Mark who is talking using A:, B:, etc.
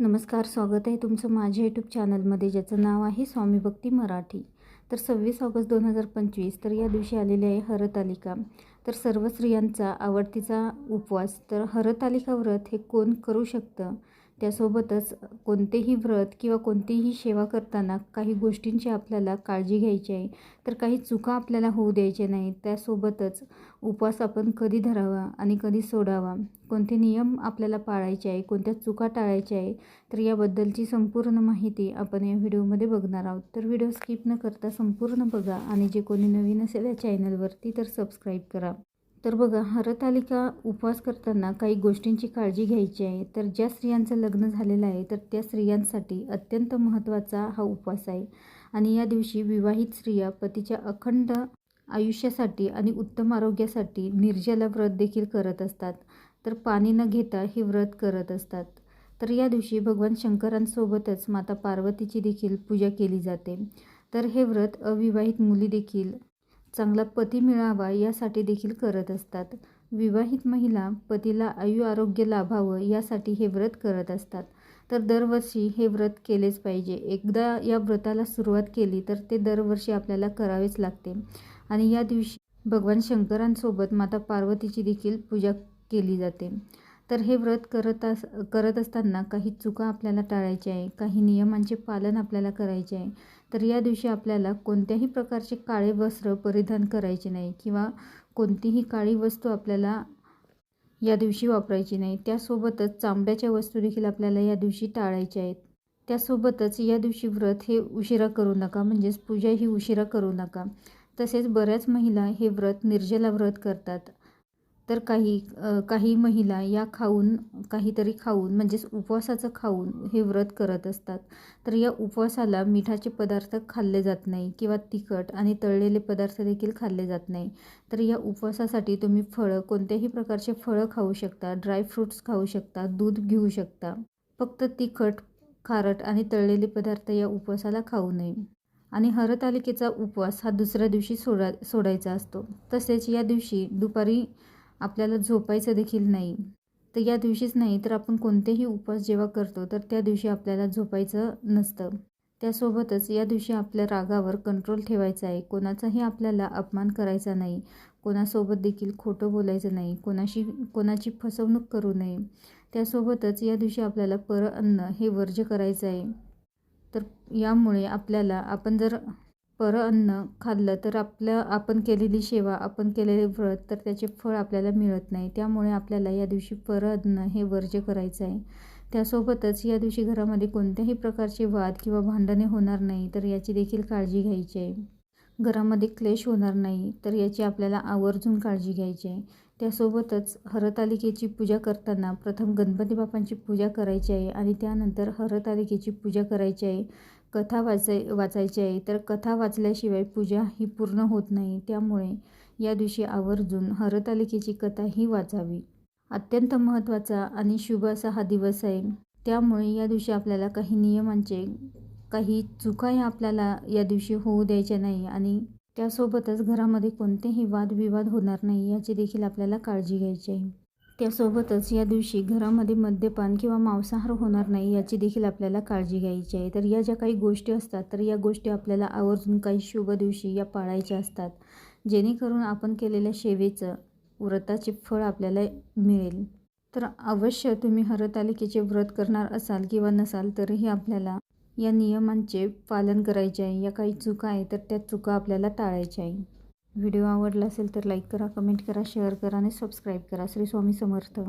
A: नमस्कार स्वागत आहे तुमचं माझ्या यूट्यूब चॅनलमध्ये ज्याचं नाव आहे स्वामी भक्ती मराठी. तर सव्वीस ऑगस्ट दोन हजार पंचवीस तर या दिवशी आलेली आहे हरतालिका. तर सर्व स्त्रियांचा आवडतीचा उपवास. तर हरतालिका व्रत हे कोण करू शकतं? त्यासोबतच कोणतेही व्रत किंवा कोणतीही सेवा करताना काही गोष्टींची आपल्याला काळजी घ्यायची आहे तर काही चुका आपल्याला होऊ द्यायच्या नाही त्यासोबतच उपवास आपण कधी धरावा आणि कधी सोडावा कोणते नियम आपल्याला पाळायचे आहे कोणत्या चुका टाळायच्या आहे तर याबद्दलची संपूर्ण माहिती आपण या व्हिडिओमध्ये बघणार आहोत. तर व्हिडिओ स्किप न करता संपूर्ण बघा आणि जे कोणी नवीन असेल या चॅनलवरती तर सबस्क्राईब करा. तर बघा हरतालिका उपवास करताना काही गोष्टींची काळजी घ्यायची आहे. तर ज्या स्त्रियांचं लग्न झालेलं आहे तर त्या स्त्रियांसाठी अत्यंत महत्त्वाचा हा उपवास आहे. आणि या दिवशी विवाहित स्त्रिया पतीच्या अखंड आयुष्यासाठी आणि उत्तम आरोग्यासाठी निर्जला व्रत देखील करत असतात. तर पाणी न घेता हे व्रत करत असतात. तर या दिवशी भगवान शंकरांसोबतच माता पार्वतीची देखील पूजा केली जाते. तर हे व्रत अविवाहित मुली देखील चांगला पती मिळावा यासाठी देखील करत असतात. विवाहित महिला पतीला आयु आरोग्य लाभावं यासाठी हे व्रत करत असतात. तर दरवर्षी हे व्रत केलेच पाहिजे. एकदा या व्रताला सुरुवात केली तर ते दरवर्षी आपल्याला करावेच लागते. आणि या दिवशी भगवान शंकरांसोबत माता पार्वतीची देखील पूजा केली जाते. तर हे व्रत करत अस करत असताना काही चुका आपल्याला टाळायच्या आहे काही नियमांचे पालन आपल्याला करायचे आहे तर या दिवशी आपल्याला कोणत्याही प्रकारचे काळे वस्त्र परिधान करायचे नाही किंवा कोणतीही काळी वस्तू आपल्याला या दिवशी वापरायची नाही. त्यासोबतच चांबड्याच्या वस्तू देखील आपल्याला या दिवशी टाळायच्या आहेत. त्यासोबतच या दिवशी व्रत हे उशिरा करू नका म्हणजेच पूजा ही उशिरा करू नका. तसेच बऱ्याच महिला हे व्रत निर्जला व्रत करतात. तर काही काही महिला या खाऊन काहीतरी खाऊन म्हणजेच उपवासाचं खाऊन हे व्रत करत असतात. तर या उपवासाला मिठाचे पदार्थ खाल्ले जात नाही किंवा तिखट आणि तळलेले पदार्थ देखील खाल्ले जात नाही. तर या उपवासासाठी तुम्ही फळं कोणत्याही प्रकारचे फळं खाऊ शकता ड्रायफ्रूट्स खाऊ शकता दूध घेऊ शकता. फक्त तिखट खारट आणि तळलेले पदार्थ या उपवासाला खाऊ नये. आणि हरतालिकेचा उपवास हा दुसऱ्या दिवशी सोडा सोडायचा असतो. तसेच या दिवशी दुपारी आपल्याला झोपायचं देखील नाही. तर या दिवशीच नाही तर आपण कोणतेही उपवास जेव्हा करतो तर त्या दिवशी आपल्याला झोपायचं नसतं. त्यासोबतच या दिवशी आपल्या रागावर कंट्रोल ठेवायचा आहे. कोणाचाही आपल्याला अपमान करायचा नाही. कोणासोबत देखील खोटं बोलायचं नाही. कोणाशी कोणाची फसवणूक करू नये. त्यासोबतच या दिवशी आपल्याला पर अन्न हे वर्ज्य करायचं आहे. तर यामुळे आपल्याला आपण जर पर अन्न खाल्लं तर आपलं आपण केलेली सेवा आपण केलेले व्रत तर त्याचे फळ आपल्याला मिळत नाही. त्यामुळे आपल्याला या दिवशी पर अन्न हे वर्ज्य करायचं आहे. त्यासोबतच या दिवशी घरामध्ये कोणत्याही प्रकारचे वाद किंवा भांडणे होणार नाही तर याची देखील काळजी घ्यायची आहे. घरामध्ये क्लेश होणार नाही तर याची आपल्याला आवर्जून काळजी घ्यायची आहे. त्यासोबतच हरतालिकेची पूजा करताना प्रथम गणपती बाप्पांची पूजा करायची आहे आणि त्यानंतर हरतालिकेची पूजा करायची आहे. कथा वाचाय वाचायची आहे तर कथा वाचल्याशिवाय पूजा ही पूर्ण होत नाही. त्यामुळे या दिवशी आवर्जून हरतालिकेची कथा ही वाचावी. अत्यंत महत्त्वाचा आणि शुभ असा हा दिवस आहे. त्यामुळे या दिवशी आपल्याला काही नियमांचे काही चुकाही आपल्याला या दिवशी होऊ द्यायच्या नाही आणि त्यासोबतच घरामध्ये कोणतेही वादविवाद होणार नाही याची देखील आपल्याला काळजी घ्यायची आहे. त्यासोबतच या दिवशी घरामध्ये मद्यपान किंवा मांसाहार होणार नाही याची देखील आपल्याला काळजी घ्यायची आहे. तर या ज्या काही गोष्टी असतात तर या गोष्टी आपल्याला आवर्जून काही शुभ दिवशी या पाळायच्या असतात जेणेकरून आपण केलेल्या सेवेचं व्रताचे फळ आपल्याला मिळेल. तर अवश्य तुम्ही हरतालिकेचे व्रत करणार असाल किंवा नसाल तरीही आपल्याला या नियमांचे पालन करायचे आहे. या काही चुका आहे तर त्या चुका आपल्याला टाळायच्या आहे. व्हिडिओ आवडला असेल तर लाईक करा कमेंट करा शेअर करा आणि सबस्क्राईब करा. श्री स्वामी समर्थ.